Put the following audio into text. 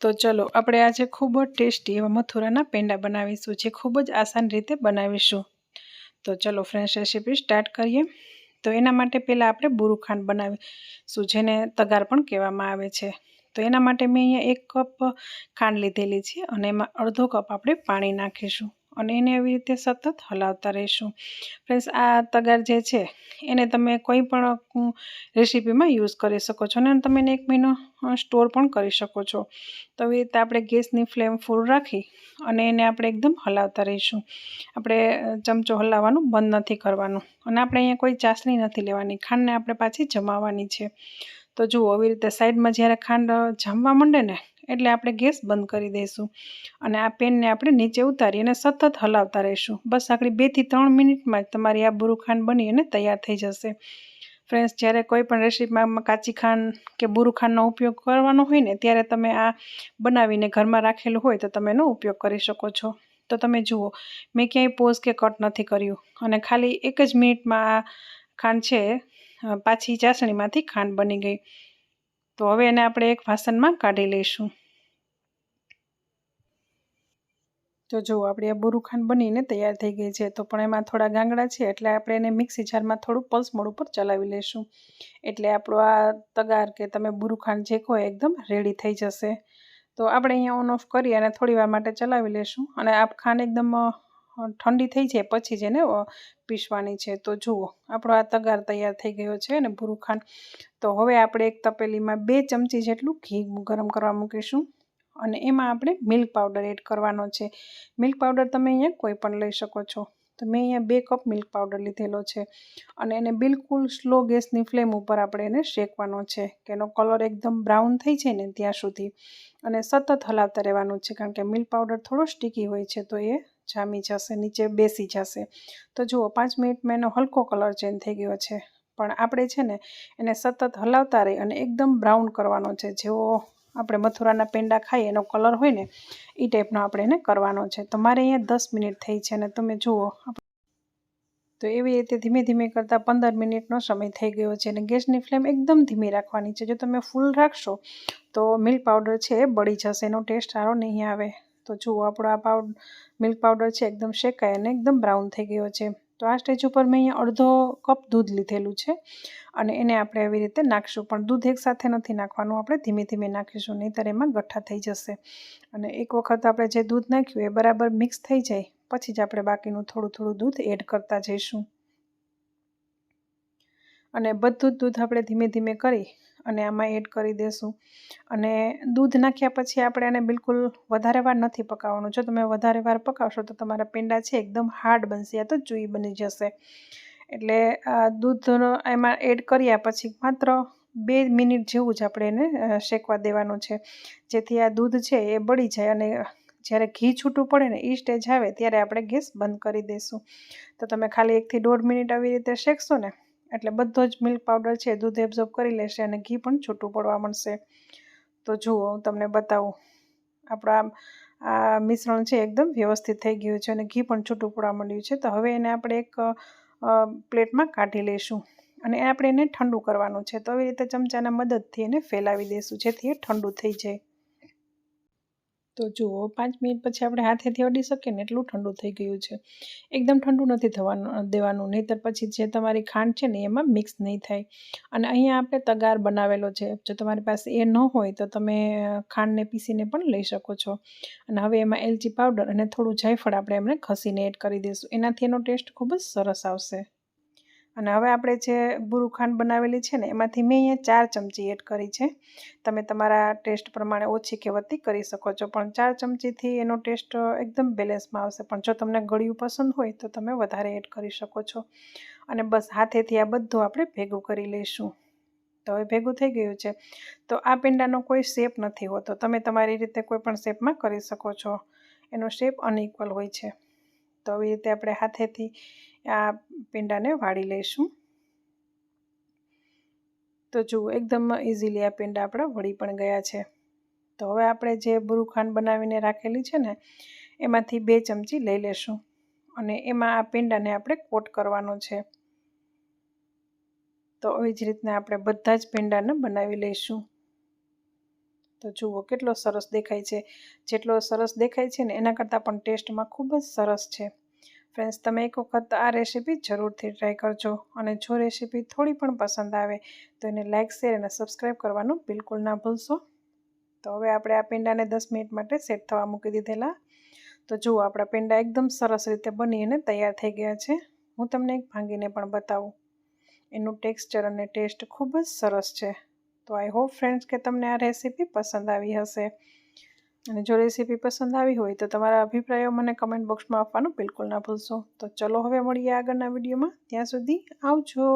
તો ચલો, આપણે આજે ખૂબ જ ટેસ્ટી એવા મથુરાના પેંડા બનાવીશું, જે ખૂબ જ આસાન રીતે બનાવીશું. તો ચલો ફ્રેન્ડ્સ રેસીપી સ્ટાર્ટ કરીએ. તો એના માટે પહેલાં આપણે બુરું ખાંડ બનાવીશું, જેને તગાર પણ કહેવામાં આવે છે. તો એના માટે મેં અહીંયા એક કપ ખાંડ લીધેલી છે અને એમાં અડધો કપ આપણે પાણી નાખીશું. અને એને એવી રીતે સતત હલાવતા રહીશું. ફ્રેન્ડ્સ આ તગાર જે છે, એને તમે કોઈ પણ રેસીપીમાં યુઝ કરી શકો છો અને તમે એને એક મહિનો સ્ટોર પણ કરી શકો છો. તો એવી રીતે આપણે ગેસની ફ્લેમ ફૂલ રાખી અને એને આપણે એકદમ હલાવતા રહીશું. આપણે ચમચો હલાવવાનું બંધ નથી કરવાનું અને આપણે અહીંયા કોઈ ચાસણી નથી લેવાની. ખાંડને આપણે પાછી જમાવવાની છે. તો જુઓ, આવી રીતે સાઈડમાં જ્યારે ખાંડ જામવા માંડે ને એટલે આપણે ગેસ બંધ કરી દઈશું. અને આ પેનને આપણે નીચે ઉતારી અને સતત હલાવતા રહીશું. બસ આખરી બેથી ત્રણ મિનિટમાં જ તમારી આ બુરુખાંડ બની અને તૈયાર થઈ જશે. ફ્રેન્ડ્સ, જ્યારે કોઈ પણ રેસીપીમાં કાચી ખાંડ કે બુરુખાંડનો ઉપયોગ કરવાનો હોય ને, ત્યારે તમે આ બનાવીને ઘરમાં રાખેલું હોય તો તમે એનો ઉપયોગ કરી શકો છો. તો તમે જુઓ, મેં ક્યાંય પોઝ કે કટ નથી કર્યું. અને ખાલી એક જ મિનિટમાં આ ખાંડ છે પાછી ચાસણીમાંથી ખાંડ બની ગઈ. તો હવે એને આપણે એક વાસણમાં કાઢી લઈશું. તો જુઓ આપણી આ બુરુખાંડ બનીને તૈયાર થઈ ગઈ છે, તો પણ એમાં થોડા ગાંગડા છે, એટલે આપણે એને મિક્સી જારમાં થોડું પલ્સ મોડ ઉપર ચલાવી લઈશું એટલે આપણો આ તગાર કે તમે બુરુખાંડ જે કહો એકદમ રેડી થઈ જશે. તો આપણે અહીંયા ઓન ઓફ કરી અને થોડી વાર માટે ચલાવી લઈશું અને આ ખાંડ એકદમ ઠંડી થઈ જાય પછી જ એને પીસવાની છે. તો જુઓ, આપણો આ તગાર તૈયાર થઈ ગયો છે અને ભૂરું તો હવે આપણે એક તપેલીમાં બે ચમચી જેટલું ઘી ગરમ કરવા મૂકીશું. અને એમાં આપણે મિલ્ક પાવડર એડ કરવાનો છે. મિલ્ક પાવડર તમે અહીંયા કોઈ પણ લઈ શકો છો. તો મેં અહીંયા બે કપ મિલ્ક પાવડર લીધેલો છે. અને એને બિલકુલ સ્લો ગેસની ફ્લેમ ઉપર આપણે એને શેકવાનો છે. કે એનો કલર એકદમ બ્રાઉન થઈ જાય ને ત્યાં સુધી. અને સતત હલાવતા રહેવાનું છે. કારણ કે મિલ્ક પાવડર થોડો સ્ટીકી હોય છે તો એ જામી જશે, નીચે બેસી જશે. તો જુઓ, પાંચ મિનિટમાં એનો હલકો કલર ચેન્જ થઈ ગયો છે. પણ આપણે છે ને એને સતત હલાવતા રહી અને એકદમ બ્રાઉન કરવાનો છે. જેવો આપણે મથુરાના પેંડા ખાઈએ, એનો કલર હોય ને એ ટાઈપનો આપણે એને કરવાનો છે. તો મારે અહીંયા દસ મિનિટ થઈ છે અને તમે જુઓ તો એવી રીતે ધીમે ધીમે કરતાં પંદર મિનિટનો સમય થઈ ગયો છે અને ગેસની ફ્લેમ એકદમ ધીમી રાખવાની છે. જો તમે ફૂલ રાખશો, તો મિલ્ક પાવડર છે એ બળી જશે, એનો ટેસ્ટ સારો નહીં આવે. તો જુઓ, આપણો આ પાવડર મિલ્ક પાવડર છે એકદમ શેકાય અને એકદમ બ્રાઉન થઈ ગયો છે. તો આ સ્ટેજ ઉપર મેં અહીંયા અડધો કપ દૂધ લીધેલું છે અને એને આપણે એવી રીતે નાખીશું. પણ દૂધ એકસાથે નથી નાખવાનું, આપણે ધીમે ધીમે નાખીશું, નહીંતર એમાં ગઠ્ઠા થઈ જશે. અને એક વખત આપણે જે દૂધ નાખ્યું એ બરાબર મિક્સ થઈ જાય, પછી જ આપણે બાકીનું થોડું થોડું દૂધ એડ કરતા જઈશું. અને બધું જ દૂધ આપણે ધીમે ધીમે કરી અને આમાં એડ કરી દેશું. અને દૂધ નાખ્યા પછી આપણે એને બિલકુલ વધારે વાર નથી પકાવવાનું. જો તમે વધારે વાર પકાવશો તો તમારા પેંડા છે એકદમ હાર્ડ બનશે, યા તો ચૂઈ બની જશે. એટલે આ દૂધ એમાં એડ કર્યા પછી માત્ર બે મિનિટ જેવું જ આપણે એને શેકવા દેવાનું છે. જેથી આ દૂધ છે એ બળી જાય અને જ્યારે ઘી છૂટું પડે ને એ સ્ટેજ આવે ત્યારે આપણે ગેસ બંધ કરી દઈશું તો તમે ખાલી એકથી દોઢ મિનિટ આવી રીતે શેકશો ને એટલે બધો જ મિલ્ક પાવડર છે, દૂધ એબ્ઝોર્બ કરી લેશે અને ઘી પણ છૂટું પડવા મળશે. તો જુઓ, હું તમને બતાવું. આપણા આ મિશ્રણ છે એકદમ વ્યવસ્થિત થઈ ગયું છે અને ઘી પણ છૂટું પડવા મળ્યું છે. તો હવે એને આપણે એક પ્લેટમાં કાઢી લઈશું અને આપણે એને ઠંડુ કરવાનું છે. તો આવી રીતે ચમચાના મદદથી એને ફેલાવી દઈશું, જેથી એ ઠંડુ થઈ જાય. તો જુઓ પાંચ મિનિટ પછી આપણે હાથેથી અડી શકીએ ને એટલું ઠંડુ થઈ ગયું છે. એકદમ ઠંડુ નથી થવાનું દેવાનું. નહીંતર પછી જે તમારી ખાંડ છે ને એમાં મિક્સ નહીં થાય. અને અહીંયા આપણે તગાર બનાવેલો છે. જો તમારી પાસે એ ન હોય તો તમે ખાંડને પીસીને પણ લઈ શકો છો. અને હવે એમાં એલચી પાવડર અને થોડું જાયફળ આપણે એમને ખસીને એડ કરી દઈશું. એનાથી એનો ટેસ્ટ ખૂબ જ સરસ આવશે. અને હવે આપણે જે બુરુ ખાંડ બનાવેલી છે ને, એમાંથી મેં અહીંયા ચાર ચમચી એડ કરી છે. તમે તમારા ટેસ્ટ પ્રમાણે ઓછી કે વધતી કરી શકો છો, પણ ચાર ચમચીથી એનો ટેસ્ટ એકદમ બેલેન્સમાં આવશે. પણ જો તમને ગળ્યું પસંદ હોય તો તમે વધારે એડ કરી શકો છો. અને બસ હાથેથી આ બધું આપણે ભેગું કરી લઈશું. તો હવે ભેગું થઈ ગયું છે. તો આ પેંડાનો કોઈ શેપ નથી હોતો. તમે તમારી રીતે કોઈ પણ શેપમાં કરી શકો છો. એનો શેપ અનઇક્વલ હોય છે. તો આવી રીતે આપણે હાથેથી આ પેંડાને વાળી લઈશું. તો જુઓ, એકદમ ઇઝીલી આ પેંડા આપણા વળી પણ ગયા છે. તો હવે આપણે જે બુરુખાંડ બનાવીને રાખેલી છે ને, એમાંથી બે ચમચી લઈ લેશું અને એમાં આ પેંડાને આપણે કોટ કરવાનો છે. તો આવી જ રીતના આપણે બધા જ પેંડાને બનાવી લઈશું. તો જુઓ, કેટલો સરસ દેખાય છે. જેટલો સરસ દેખાય છે ને, એના કરતાં પણ ટેસ્ટમાં ખૂબ જ સરસ છે. ફ્રેન્ડ્સ તમે એક વખત આ રેસીપી જરૂરથી ટ્રાય કરજો અને જો રેસીપી થોડી પણ પસંદ આવે, તો એને લાઇક શેર અને સબસ્ક્રાઈબ કરવાનું બિલકુલ ના ભૂલશો. તો હવે આપણે આ પેંડાને દસ મિનિટ માટે સેટ થવા મૂકી દીધેલા. તો જુઓ, આપણા પેંડા એકદમ સરસ રીતે બની અને તૈયાર થઈ ગયા છે. હું તમને એક ભાંગીને પણ બતાવું. એનું ટેક્સચર અને ટેસ્ટ ખૂબ જ સરસ છે. તો આઈ હોપ ફ્રેન્ડ્સ કે તમને આ રેસીપી પસંદ આવી હશે. અને જો રેસીપી પસંદ આવી હોય તો તમારા અભિપ્રાયો મને કમેન્ટ બોક્સમાં આપવાનું બિલકુલ ના ભૂલશો. તો ચલો હવે મળીએ આગળના વિડીયોમાં. ત્યાં સુધી આવજો.